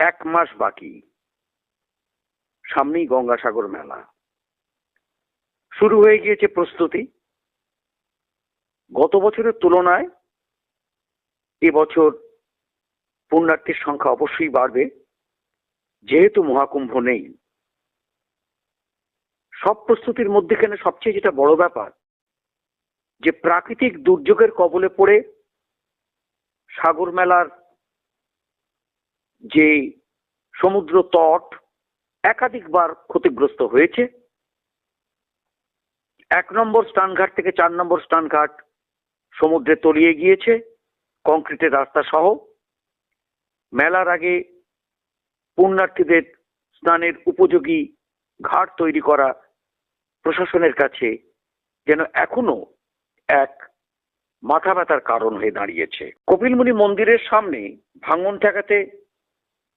এক মাস বাকি। সামনেই গঙ্গাসাগর মেলা। শুরু হয়ে গিয়েছে প্রস্তুতি। গত বছরের তুলনায় এবছর পুণ্যার্থীর সংখ্যা অবশ্যই বাড়বে। যেহেতু মহাকুম্ভ নেই। সব প্রস্তুতির মধ্যেখানে সবচেয়ে যেটা বড় ব্যাপার, যে প্রাকৃতিক দুর্যোগের কবলে পড়ে সাগর মেলার যে সমুদ্র তট একাধিকবার ক্ষতিগ্রস্ত হয়েছে। এক নম্বর স্নানঘাট থেকে চার নম্বর স্নানঘাট সমুদ্রে তলিয়ে গিয়েছে, কংক্রিটের রাস্তা সহ। মেলার আগে পুণ্যার্থীদের স্নানের উপযোগী ঘাট তৈরি করা প্রশাসনের কাছে যেন এখনও এক মাথা ব্যথার কারণ হয়ে দাঁড়িয়েছে। কপিলমুনি মন্দিরের সামনে ভাঙন ঠেকাতে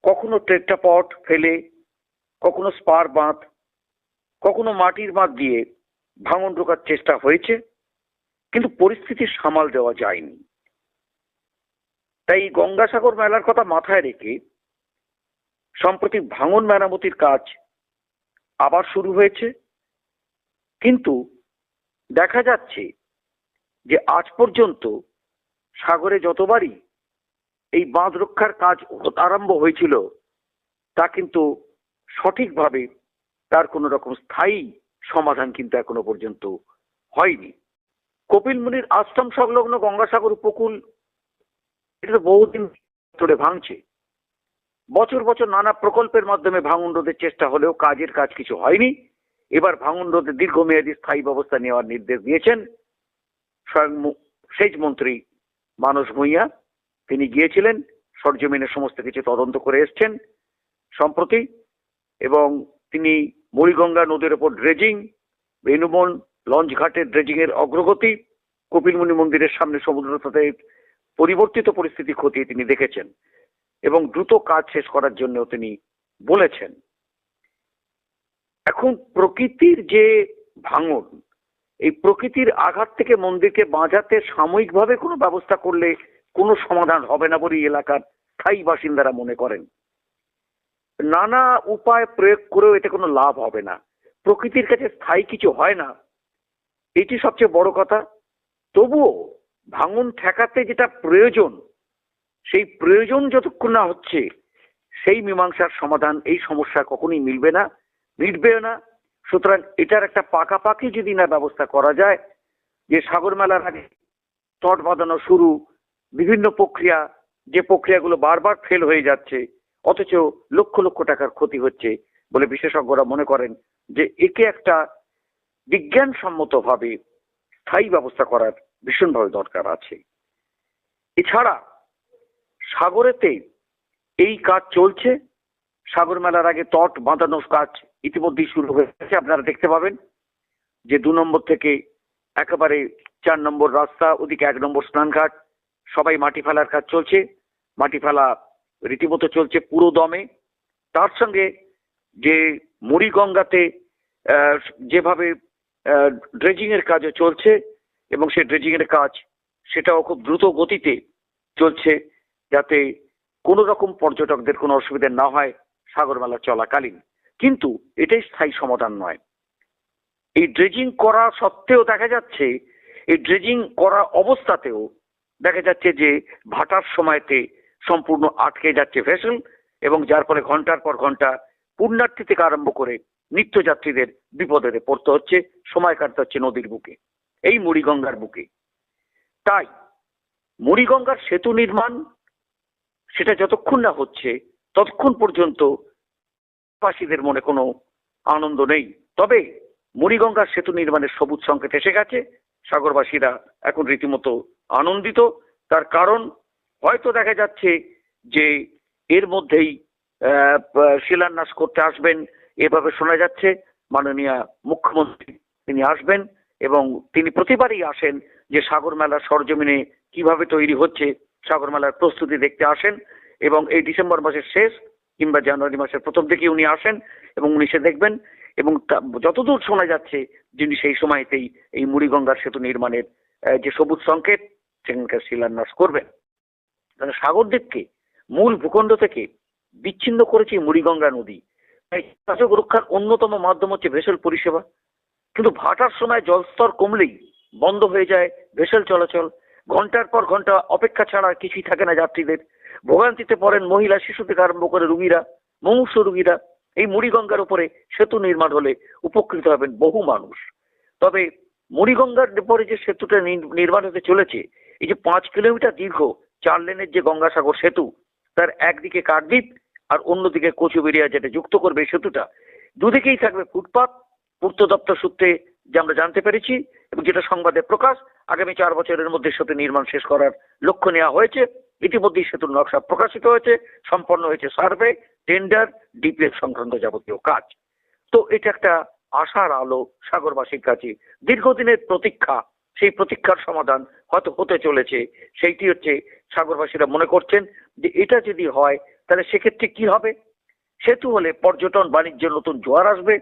কখনো টেট্রাপট ফেলে, কখনো স্পার বাঁধ, কখনো মাটির বাঁধ দিয়ে ভাঙন ঢোকার চেষ্টা হয়েছে, কিন্তু পরিস্থিতি সামাল দেওয়া যায়নি। তাই গঙ্গাসাগর মেলার কথা মাথায় রেখে সম্প্রতি ভাঙন মেরামতির কাজ আবার শুরু হয়েছে। কিন্তু দেখা যাচ্ছে যে আজ পর্যন্ত সাগরে যতবারই এই বাঁধ রক্ষার কাজ আরম্ভ হয়েছিল। তা কিন্তু সঠিকভাবে তার কোনো রকম স্থায়ী সমাধান কিন্তু এখনও পর্যন্ত হয়নি। কপিল মুনির আশ্রম সংলগ্ন গঙ্গাসাগর উপকূল, এটা তো বহুদিন ধরে ভাঙছে। বছর বছর নানা প্রকল্পের মাধ্যমে ভাঙন রোধের চেষ্টা হলেও কাজের কাজ কিছু হয়নি। এবার ভাঙন রোধে দীর্ঘমেয়াদী স্থায়ী ব্যবস্থা নেওয়ার নির্দেশ দিয়েছেন স্বয়ং সেচ মন্ত্রী মানস ভূঁইয়া। তিনি গিয়েছিলেন সরজমিনের সমস্ত কিছু তদন্ত করে এসছেন সম্প্রতি, এবং তিনি মুড়িগঙ্গা নদীর ওপর ড্রেজিং বেনুবন লঞ্চ ঘাটের ড্রেজিং এর অগ্রগতি, কপিলমুনি মন্দিরের সামনে সমুদ্র পরিবর্তিত পরিস্থিতি খতিয়ে তিনি দেখেছেন, এবং দ্রুত কাজ শেষ করার জন্য তিনি বলেছেন। এখন প্রকৃতির যে ভাঙন, এই প্রকৃতির আঘাত থেকে মন্দিরকে বাঁচাতে সাময়িকভাবে কোনো ব্যবস্থা করলে কোনো সমাধান হবে না বলে এলাকার স্থায়ী বাসিন্দারা মনে করেন। নানা উপায় প্রয়োগ করেও এতে কোনো লাভ হবে না। প্রকৃতির কাছে স্থায়ী কিছু হয় না। এটি সবচেয়ে বড় কথা। তবুও ভাঙন ঠেকাতে যেটা প্রয়োজন, সেই প্রয়োজন যতক্ষণ না হচ্ছে, সেই মীমাংসার সমাধান, এই সমস্যা কখনোই মিলবে না মিটবেও না। সুতরাং এটার একটা পাকাপাকি যদি না ব্যবস্থা করা যায়, যে সাগর মেলার আগে তট বাঁধানো শুরু বিভিন্ন প্রক্রিয়া, যে প্রক্রিয়াগুলো বারবার ফেল হয়ে যাচ্ছে, অথচ লক্ষ লক্ষ টাকার ক্ষতি হচ্ছে বলে বিশেষজ্ঞরা মনে করেন যে একে একটা বিজ্ঞানসম্মতভাবে স্থায়ী ব্যবস্থা করার ভীষণভাবে দরকার আছে। এছাড়া সাগরেতে এই কাজ চলছে। সাগর মেলার আগে তট বাঁধানোর কাজ ইতিমধ্যেই শুরু হয়েছে, আপনারা দেখতে পাবেন। যে দু নম্বর থেকে একেবারে চার নম্বর রাস্তা, ওদিকে এক নম্বর স্নানঘাট সবাই মাটি ফেলার কাজ চলছে, মাটি ফেলা রীতিমতো চলছে পুরো দমে। তার সঙ্গে যে মুড়িগঙ্গাতে যেভাবে ড্রেজিং এর কাজও চলছে এবং সে ড্রেজিং এর কাজ সেটাও খুব দ্রুত গতিতে চলছে যাতে কোনো রকম পর্যটকদের কোনো অসুবিধা না হয় সাগরমেলা চলাকালীন। কিন্তু এটাই স্থায়ী সমাধান নয়। এই ড্রেজিং করা সত্ত্বেও দেখা যাচ্ছে, এই ড্রেজিং করা অবস্থাতেও দেখা যাচ্ছে যে ভাটার সময়তে সম্পূর্ণ আটকে যাচ্ছে ভেসেল এবং যার ফলে ঘণ্টার পর ঘণ্টা পুণ্যার্থী থেকে আরম্ভ করে নিত্যযাত্রীদের বিপদে পড়তে হচ্ছে, সময় কাটতে হচ্ছে নদীর বুকে, এই মুড়িগঙ্গার বুকে। তাই মুড়িগঙ্গার সেতু নির্মাণ সেটা যতক্ষণ না হচ্ছে, ততক্ষণ পর্যন্ত বাসীদের মনে কোনো আনন্দ নেই। তবে মুড়িগঙ্গার সেতু নির্মাণের সবুজ সংকেত এসে গেছে। সাগরবাসীরা এখন রীতিমতো আনন্দিত। তার কারণ হয়তো দেখা যাচ্ছে যে এর মধ্যেই শিলান্যাস করতে আসবেন। এভাবে শোনা যাচ্ছে, মাননীয় মুখ্যমন্ত্রী তিনি আসবেন এবং তিনি প্রতিবারই আসেন যে সাগর মেলার সরজমিনে কীভাবে তৈরি হচ্ছে। সাগর মেলার প্রস্তুতি দেখতে আসেন এবং এই ডিসেম্বর মাসের শেষ কিংবা জানুয়ারি মাসের প্রথম দিকে উনি আসেন এবং উনি সে দেখবেন এবং যতদূর শোনা যাচ্ছে, যিনি সেই সময়তেই এই মুড়িগঙ্গার সেতু নির্মাণের যে সবুজ সংকেত সেখানকার শিলান্যাস করবেন সাগর দ্বীপকে, মূল ভূখণ্ড থেকে বিচ্ছিন্ন করেছে মুড়িগঙ্গা নদী। তাই যোগাযোগ রক্ষার অন্যতম মাধ্যম হচ্ছে ভেসেল পরিষেবা। কিন্তু ভাটার সময় জলস্তর কমলেই বন্ধ হয়ে যায় ভেসেল চলাচল। ঘণ্টার পর ঘণ্টা অপেক্ষা ছাড়া কিছুই থাকে না যাত্রীদের। ভোগান্তিতে পড়েন মহিলা শিশু থেকে আরম্ভ করে রুগীরা, মুমূর্ষ রুগীরা। এই মুড়িগঙ্গার উপরে সেতু নির্মাণ হলে উপকৃত হবেন বহু মানুষ। তবে মুড়িগঙ্গার পরে যে সেতুটা নির- নির্মাণ হতে চলেছে এই যে পাঁচ কিলোমিটার দীর্ঘ চার লেনের যে গঙ্গাসাগর সেতু, তার একদিকে কাকদ্বীপ আর অন্যদিকে কচুবেরিয়া যেটা যুক্ত করবে সেতুটা, দুদিকেই থাকবে ফুটপাত। পূর্ত দপ্তর সূত্রে যে আমরা জানতে পেরেছি এবং যেটা সংবাদে প্রকাশ, আগামী চার বছরের মধ্যে সেতু নির্মাণ শেষ করার লক্ষ্য নেওয়া হয়েছে। ইতিমধ্যেই সেতুর নকশা প্রকাশিত হয়েছে, সম্পন্ন হয়েছে সার্ভে, টেন্ডার ডিপিএস সংক্রান্ত যাবতীয় কাজ। তো এটা একটা আশার আলো সাগরবাসীর কাছে। দীর্ঘদিনের প্রতীক্ষা সেই প্রতীক্ষার সমাধান হয়তো হতে চলেছে। সেইটি হচ্ছে সাগরবাসীরা মনে করছেন যে এটা যদি হয়, তাহলে সেক্ষেত্রে কি হবে? সেতু হলে পর্যটন, বাণিজ্যের নতুন জোয়ার আসবে,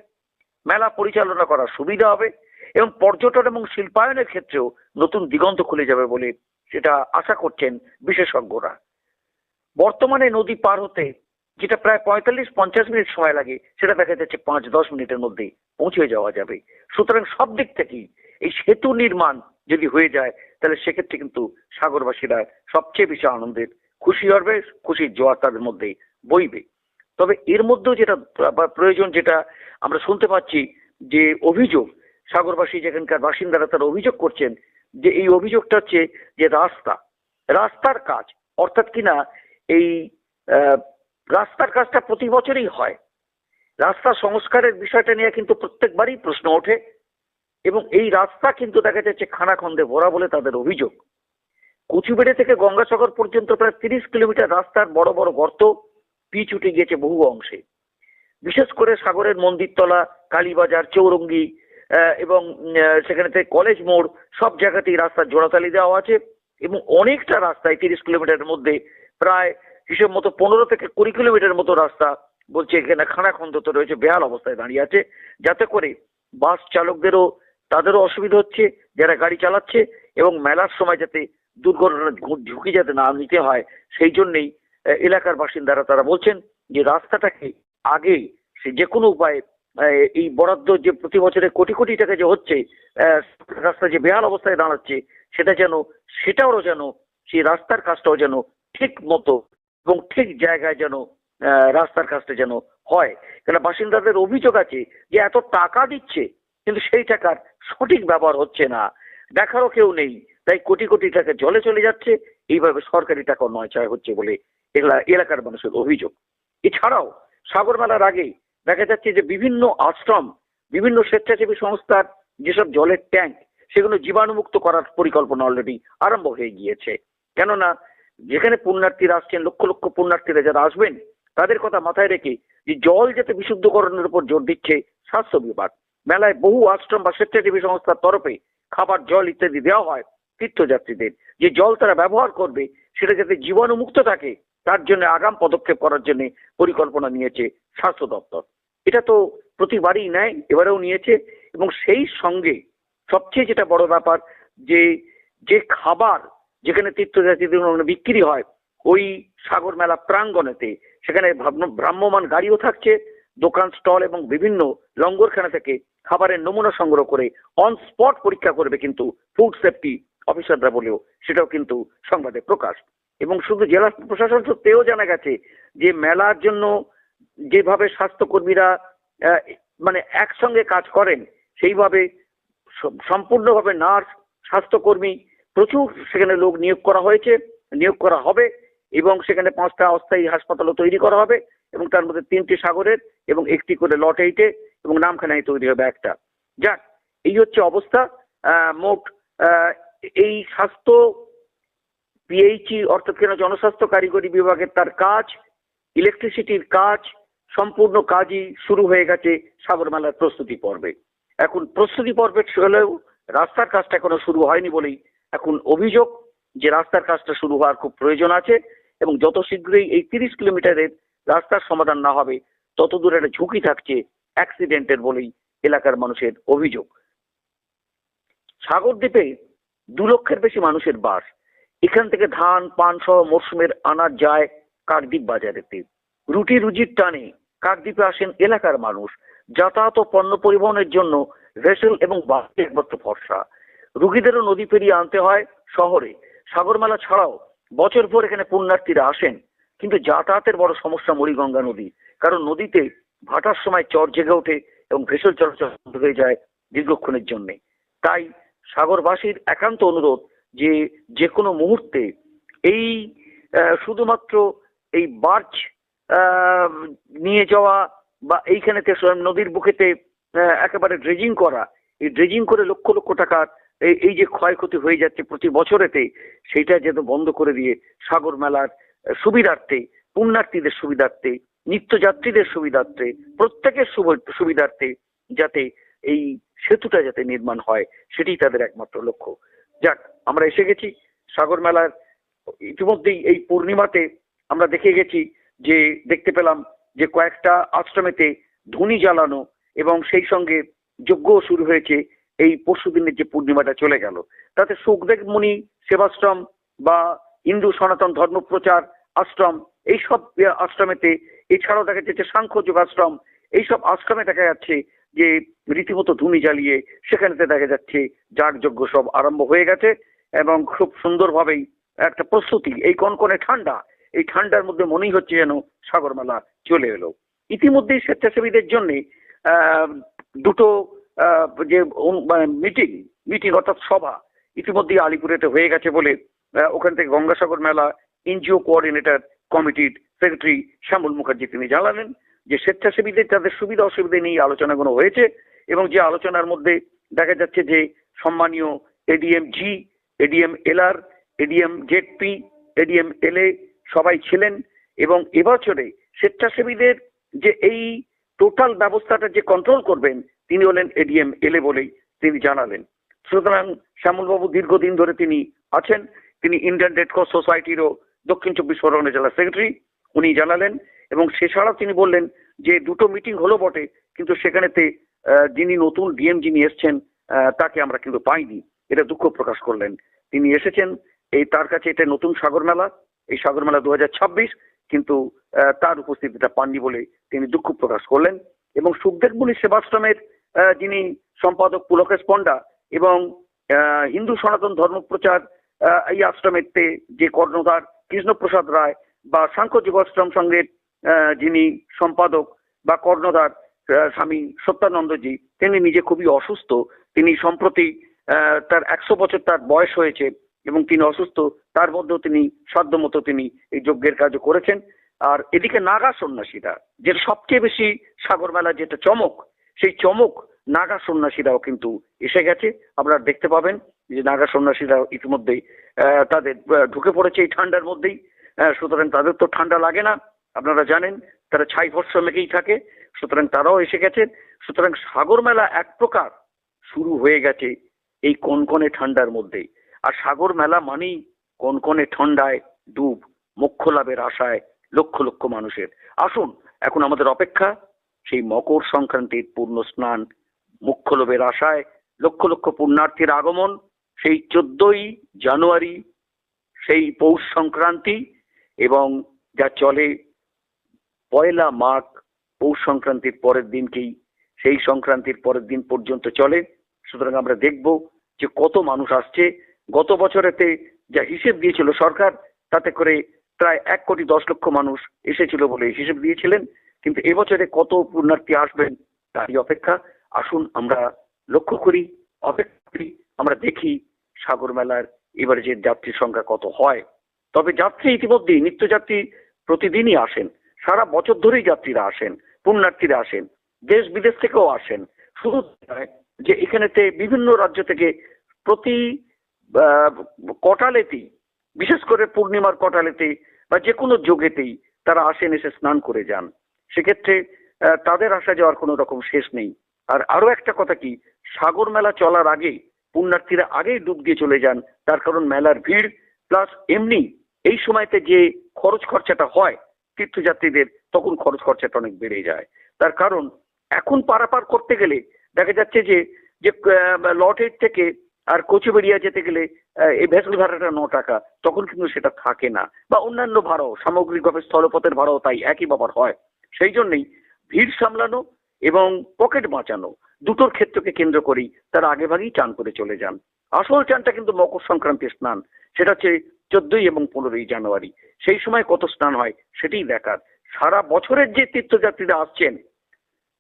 মেলা পরিচালনা করার সুবিধা হবে এবং পর্যটন এবং শিল্পায়নের ক্ষেত্রেও নতুন দিগন্ত খুলে যাবে বলে সেটা আশা করছেন বিশেষজ্ঞরা। বর্তমানে নদী পার হতে যেটা প্রায় পঁয়তাল্লিশ, পঞ্চাশ মিনিট সময় লাগে, সেটা দেখা যাচ্ছে পাঁচ, দশ মিনিটের মধ্যে পৌঁছে যাওয়া যাবে। সুতরাং সব দিক থেকেই এই সেতু নির্মাণ যদি হয়ে যায়, তাহলে সেক্ষেত্রে কিন্তু সাগরবাসীরা সবচেয়ে বেশি আনন্দের খুশি হবে, খুশির জোয়ার তাদের মধ্যে বইবে। তবে এর মধ্যেও যেটা প্রয়োজন যেটা আমরা শুনতে পাচ্ছি যে অভিযোগ, সাগরবাসী যেখানকার বাসিন্দারা তারা অভিযোগ করছেন যে এই অভিযোগটা হচ্ছে যে রাস্তা, রাস্তার কাজ, অর্থাৎ কিনা এই রাস্তার কাজটা প্রতি বছরই হয়। রাস্তা সংস্কারের বিষয়টা নিয়ে কিন্তু প্রত্যেকবারই প্রশ্ন ওঠে। এবং এই রাস্তা কিন্তু দেখা যাচ্ছে খানাখন্দে ভরা বলে তাদের অভিযোগ। কুচুবেড়ে থেকে গঙ্গাসাগর পর্যন্ত প্রায় তিরিশ কিলোমিটার রাস্তার বড় বড় গর্ত পিচ উঠে গিয়েছে বহু অংশে। বিশেষ করে সাগরের মন্দিরতলা কালীবাজার চৌরঙ্গি এবং উম, আহ, সেখানে থেকে কলেজ মোড় সব জায়গাতেই রাস্তার জোড়াতালি দেওয়া আছে এবং অনেকটা রাস্তায় তিরিশ কিলোমিটারের মধ্যে প্রায় হিসেব মতো পনেরো থেকে কুড়ি কিলোমিটার মতো রাস্তা বলছে এখানে খানাখন্দ তো রয়েছে বেহাল অবস্থায় দাঁড়িয়ে আছে। যাতে করে বাস চালকদেরও তাদেরও অসুবিধা হচ্ছে, যারা গাড়ি চালাচ্ছে এবং মেলার সময় যাতে দুর্ঘটনার ঝুঁকি যাতে না নিতে হয়, সেই জন্যেই এলাকার বাসিন্দারা তারা বলছেন যে রাস্তাটাকে আগে সে যে কোনো উপায়ে এই বরাদ্দ যে প্রতি বছরে কোটি কোটি টাকা যে হচ্ছে রাস্তা যে বেহাল অবস্থায় দাঁড়াচ্ছে, সেটা যেন সেটাও যেন সেই রাস্তার কাজটাও যেন ঠিক মতো এবং ঠিক জায়গায় যেন রাস্তার কাজটা যেন হয়। কেন বাসিন্দাদের অভিযোগ আছে যে এত টাকা দিচ্ছে কিন্তু সেই টাকার সঠিক ব্যবহার হচ্ছে না। দেখারও কেউ নেই। তাই কোটি কোটি টাকা জলে চলে যাচ্ছে। এইভাবে সরকারি টাকা নয় হচ্ছে বলে এলাকার মানুষের অভিযোগ। এছাড়াও সাগর মেলার আগে দেখা যাচ্ছে যে বিভিন্ন আশ্রম, বিভিন্ন স্বেচ্ছাসেবী সংস্থার যেসব জলের ট্যাঙ্ক, সেগুলো জীবাণুমুক্ত করার পরিকল্পনা অলরেডি আরম্ভ হয়ে গিয়েছে। কেননা যেখানে পুণ্যার্থীরা আসছেন, লক্ষ লক্ষ পুণ্যার্থীরা যারা আসবেন, তাদের কথা মাথায় রেখে যে জল যাতে বিশুদ্ধকরণের উপর জোর দিচ্ছে, স্বাস্থ্য বিভাগ। মেলায় বহু আশ্রম বা স্বেচ্ছাসেবী সংস্থার তরফে খাবার, জল ইত্যাদি দেওয়া হয় তীর্থযাত্রীদের। যে জল তারা ব্যবহার করবে, সেটা যাতে জীবাণুমুক্ত থাকে, তার জন্য আগাম পদক্ষেপ করার জন্য পরিকল্পনা নিয়েছে স্বাস্থ্য দপ্তর। এটা তো প্রতিবারই নেয়, এবারেও নিয়েছে, এবং সেই সঙ্গে সবচেয়ে যেটা বড় ব্যাপার যে যে খাবার যেখানে তীর্থযাত্রীদের বিক্রি হয়, ওই সাগর মেলা প্রাঙ্গণেতে, সেখানে ভ্রাম্য- ভ্রাম্যমান গাড়িও থাকছে, দোকান, স্টল এবং বিভিন্ন লঙ্গরখানা থেকে খাবারের নমুনা সংগ্রহ করে অন স্পট পরীক্ষা করবে কিন্তু ফুড সেফটি অফিসাররা বলেও সেটাও কিন্তু সংবাদে প্রকাশ। এবং শুধু জেলা প্রশাসন সূত্রেও জানা গেছে যে মেলার জন্য যেভাবে স্বাস্থ্যকর্মীরা মানে একসঙ্গে কাজ করেন, সেইভাবে সম্পূর্ণভাবে নার্স, স্বাস্থ্যকর্মী প্রচুর সেখানে লোক নিয়োগ করা হয়েছে, নিয়োগ করা হবে এবং সেখানে পাঁচটা অস্থায়ী হাসপাতালও তৈরি করা হবে এবং তার মধ্যে তিনটি সাগরের এবং একটি করে লট এইটে এবং নামখানায় তৈরি হবে একটা। যাক, এই হচ্ছে অবস্থা। মোট এই স্বাস্থ্য পিএইচই অর্থাৎ কেন জনস্বাস্থ্য কারিগরি বিভাগের তার কাজ, ইলেকট্রিসিটির কাজ, সম্পূর্ণ কাজই শুরু হয়ে গেছে সাগরমেলার প্রস্তুতি পর্বে। এখন প্রস্তুতি পর্বে হলেও রাস্তার কাজটা এখনও শুরু হয়নি বলেই এখন অভিযোগ যে রাস্তার কাজটা শুরু হওয়ার খুব প্রয়োজন আছে এবং যত শীঘ্রই এই তিরিশ কিলোমিটারের রাস্তার সমাধান না হবে, তত দূরে একটা ঝুঁকি থাকছে অ্যাক্সিডেন্টের বলেই এলাকার মানুষের অভিযোগ। সাগরদ্বীপে দু লক্ষের বেশি মানুষের বাস। এখান থেকে ধান, পান সহ মরশুমের আনাজ যায় কাকদ্বীপ বাজারেতে রুটি রুজির টানে কাকদ্বীপে আসেন এলাকার মানুষ। যাতায়াত ও পণ্য পরিবহনের জন্য ভেসেল এবং বাসে একমাত্র ভরসা। রুগীদেরও নদী পেরিয়ে আনতে হয় শহরে। সাগরমেলা ছাড়াও বছর ভর এখানে পুণ্যার্থীরা আসেন। কিন্তু যাতায়াতের বড় সমস্যা মুড়িগঙ্গা নদী, কারণ নদীতে ভাটার সময় চর জেগে ওঠে এবং ভেসেল চলাচল হয়ে যায় দীর্ঘক্ষণের জন্য। তাই সাগরবাসীর একান্ত অনুরোধ যে যে কোনো মুহূর্তে এই শুধুমাত্র এই বার্চ নিয়ে যাওয়া বা এইখানেতে নদীর বুকেতে একেবারে ড্রেজিং করা, এই ড্রেজিং করে লক্ষ লক্ষ টাকার এই যে ক্ষয়ক্ষতি হয়ে যাচ্ছে প্রতি বছরেতে, সেইটা যেন বন্ধ করে দিয়ে সাগর মেলার সুবিধার্থে, পুণ্যার্থীদের সুবিধার্থে নিত্যযাত্রীদের সুবিধার্থে, প্রত্যেকের সুবিধার্থে যাতে এই সেতুটা যাতে নির্মাণ হয়, সেটাই তাদের একমাত্র লক্ষ্য। যাক, আমরা এসে গেছি। সাগর মেলার ইতিমধ্যেই এই পূর্ণিমাতে আমরা দেখে গেছি যে, দেখতে পেলাম যে কয়েকটা আশ্রমেতে ধুনি জ্বালানো এবং সেই সঙ্গে যজ্ঞও শুরু হয়েছে, এই পরশু দিনের যে পূর্ণিমাটা চলে গেল। তাতে সুখদেব মুনি, সেবাশ্রম বা হিন্দু সনাতন ধর্ম প্রচার আশ্রম, এইসব আশ্রমেতে, এছাড়াও দেখা যাচ্ছে সাংখ্য যোগাশ্রম এইসব আশ্রমে দেখা যাচ্ছে যে রীতিমতো ধুনি জ্বালিয়ে সেখানেতে দেখা যাচ্ছে যাগযজ্ঞ সব আরম্ভ হয়ে গেছে এবং খুব সুন্দরভাবেই একটা প্রস্তুতি, এই কনকনে ঠান্ডা, এই ঠান্ডার মধ্যে মনেই হচ্ছে যেন সাগরমেলা চলে এলো। ইতিমধ্যেই স্বেচ্ছাসেবীদের জন্য দুটো যে মিটিং মিটিং অর্থাৎ সভা, ইতিমধ্যেই আলিপুরেতে হয়ে গেছে বলে ওখান থেকে গঙ্গাসাগর মেলা এনজিও কোঅর্ডিনেটর কমিটির সেক্রেটারি শ্যামল মুখার্জি তিনি জানালেন যে স্বেচ্ছাসেবীদের, তাদের সুবিধা অসুবিধা নিয়ে আলোচনাগুলো হয়েছে এবং যে আলোচনার মধ্যে দেখা যাচ্ছে যে সম্মানীয় ADM ji ADM LR, ADM ZP, ADM LA সবাই ছিলেন এবং এবছরে স্বেচ্ছাসেবীদের যে এই টোটাল ব্যবস্থাটা যে কন্ট্রোল করবেন, তিনি হলেন এডিএম এলএ বলেই তিনি জানালেন। সুতরাং শ্যামলবাবু দীর্ঘদিন ধরে তিনি আছেন, তিনি ইন্ডিয়ান রেড ক্রস সোসাইটিরও দক্ষিণ চব্বিশ পরগনা জেলা সেক্রেটারি, উনি জানালেন এবং সেছাড়াও তিনি বললেন যে দুটো মিটিং হলো বটে, কিন্তু সেখানেতে যিনি নতুন ডিএম যিনি এসছেন তাকে আমরা কিন্তু পাইনি। এটা দুঃখ প্রকাশ করলেন। তিনি এসেছেন, এই তার কাছে এটা নতুন সাগর মেলা, এই সাগর মেলা দু হাজার ছাব্বিশ, কিন্তু তার উপস্থিতিটা পাননি বলে তিনি দুঃখ প্রকাশ করলেন। এবং সুখদেব মুনি সেবাশ্রমের যিনি সম্পাদক পুলকেশ পণ্ডা এবং হিন্দু সনাতন ধর্মপ্রচার এই আশ্রমেতে যে কর্ণধার কৃষ্ণপ্রসাদ রায় বা সাংখ্য যুবাশ্রম সংঘের যিনি সম্পাদক বা কর্ণধার স্বামী সত্যানন্দজি, তিনি নিজে খুবই অসুস্থ। তিনি সম্প্রতি তার একশো বছর তার বয়স হয়েছে এবং তিনি অসুস্থ। তার মধ্যেও তিনি সাধ্যমতো তিনি এই যজ্ঞের কাজও করেছেন। আর এদিকে নাগা সন্ন্যাসীরা, যেটা সবচেয়ে বেশি সাগর মেলা যেটা চমক, সেই চমক নাগা সন্ন্যাসীরাও কিন্তু এসে গেছে। আপনারা দেখতে পাবেন যে নাগা সন্ন্যাসীরা ইতিমধ্যেই তাদের ঢুকে পড়েছে এই ঠান্ডার মধ্যেই। সুতরাং তাদের তো ঠান্ডা লাগে না, আপনারা জানেন, তারা ছাই ভস্য মেঘেই থাকে, সুতরাং তারাও এসে গেছেন সুতরাং সাগর মেলা এক প্রকার শুরু হয়ে গেছে এই কনকনে ঠান্ডার মধ্যেই। আর সাগর মেলা মানেই কনকনে ঠান্ডায় ডুব, মোক্ষ লাভের আশায় লক্ষ লক্ষ মানুষের। আসুন, এখন আমাদের অপেক্ষা, সেই মকর সংক্রান্তির পূর্ণ স্নান মুখ্য লোভের আশায় লক্ষ লক্ষ পুণ্যার্থীর আগমন সেই চোদ্দই জানুয়ারি সেই পৌষ সংক্রান্তি এবং যা চলে পয়লা মাঘ পৌষ সংক্রান্তির পরের দিনকেই সেই সংক্রান্তির পরের দিন পর্যন্ত চলে। সুতরাং আমরা দেখব যে কত মানুষ আসছে। গত বছরেতে যা হিসেব দিয়েছিল সরকার, তাতে করে প্রায় এক কোটি দশ লক্ষ মানুষ এসেছিল বলে হিসেব দিয়েছিলেন। কিন্তু এবছরে কত পুণ্যার্থী আসবেন তারই অপেক্ষা। আসুন আমরা লক্ষ্য করি, অপেক্ষা করি, আমরা দেখি সাগর মেলার এবারে যে যাত্রীর সংখ্যা কত হয়? তবে যাত্রী ইতিমধ্যেই নিত্যযাত্রী প্রতিদিনই আসেন। সারা বছর ধরেই যাত্রীরা আসেন, পুণ্যার্থীরা আসেন, দেশ বিদেশ থেকেও আসেন। শুধু যে এখানেতে বিভিন্ন রাজ্য থেকে প্রতি কটালেতেই, বিশেষ করে পূর্ণিমার কটালেতে বা যে কোনো যোগেতেই তারা আসেন, এসে স্নান করে যান। সেক্ষেত্রে তাদের আসা যাওয়ার কোনো রকম শেষ নেই। আর আরও একটা কথা কি, সাগর মেলা চলার আগে পুণ্যার্থীরা আগেই ডুব দিয়ে চলে যান, তার কারণ মেলার ভিড় প্লাস এমনি এই সময়তে যে খরচ খরচাটা হয় তীর্থযাত্রীদের, তখন খরচ খরচাটা অনেক বেড়ে যায়। তার কারণ এখন পারাপার করতে গেলে দেখা যাচ্ছে যে যে লটের থেকে আর কোচবিড়িয়া যেতে গেলে এই ভেসেল ভাড়াটা ন টাকা, তখন কিন্তু সেটা থাকে না। বা অন্যান্য ভাড়াও সামগ্রিকভাবে স্থলপথের ভাড়াও তাই একই ব্যাপার হয়। সেই জন্যই ভিড় সামলানো এবং পকেট বাঁচানো দুটোর ক্ষেত্রকে কেন্দ্র করেই তারা আগেভাগেই চান করে চলে যান। আসল চানটা কিন্তু মকর সংক্রান্তির স্নান। সেটা হচ্ছে চোদ্দই এবং পনেরোই জানুয়ারি। সেই সময় কত স্নান হয় সেটাই দেখার। সারা বছরের যে তীর্থযাত্রীরা আসছেন,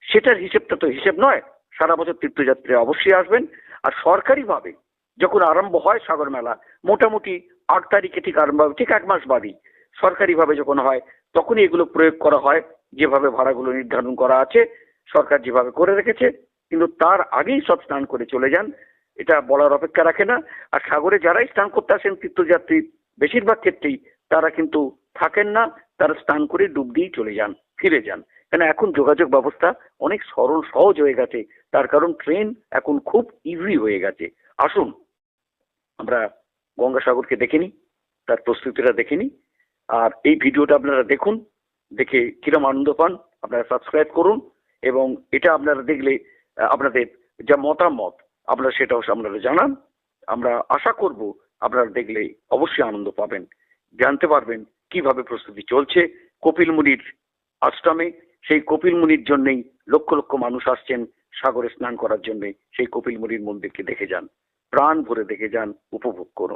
সেটার হিসেবটা তো হিসেব নয়। সারা বছর তীর্থযাত্রীরা অবশ্যই আসবেন। আর সরকারিভাবে যখন আরম্ভ হয় সাগর মেলা, মোটামুটি আট তারিখে ঠিক আরম্ভ হবে, ঠিক এক মাস বাদই সরকারিভাবে যখন হয়, তখনই এগুলো প্রয়োগ করা হয়। যেভাবে ভাড়াগুলো নির্ধারণ করা আছে, সরকার যেভাবে করে রেখেছে কিন্তু তার আগেই সব স্নান করে চলে যান। এটা বলার অপেক্ষা রাখে না। আর সাগরে যারাই স্নান করতে আসেন, তীর্থযাত্রী, বেশিরভাগ ক্ষেত্রেই তারা কিন্তু থাকেন না। তারা স্নান করে ডুব দিয়েই চলে যান, ফিরে যান। কেন, এখন যোগাযোগ ব্যবস্থা অনেক সরল, সহজ হয়ে গেছে। তার কারণ ট্রেন এখন খুব ইজি হয়ে গেছে। আসুন, আমরা গঙ্গাসাগরকে দেখে নিই, তার প্রস্তুতিটা দেখে নিই। আর এই ভিডিওটা আপনারা দেখুন, দেখে কিরম আনন্দ পান, আপনারা সাবস্ক্রাইব করুন। এবং এটা আপনারা দেখলে আপনাদের যা মতামত, আপনারা সেটাও আপনারা জানান। আমরা আশা করব আপনারা দেখলে অবশ্যই আনন্দ পাবেন, জানতে পারবেন কীভাবে প্রস্তুতি চলছে। কপিল মুনির আশ্রমে, সেই কপিল মুনির জন্যেই লক্ষ লক্ষ মানুষ আসছেন সাগরে স্নান করার জন্য। সেই কপিল মুনির মন্দিরকে দেখে যান, প্রাণ ভরে দেখে যান, উপভোগ করুন।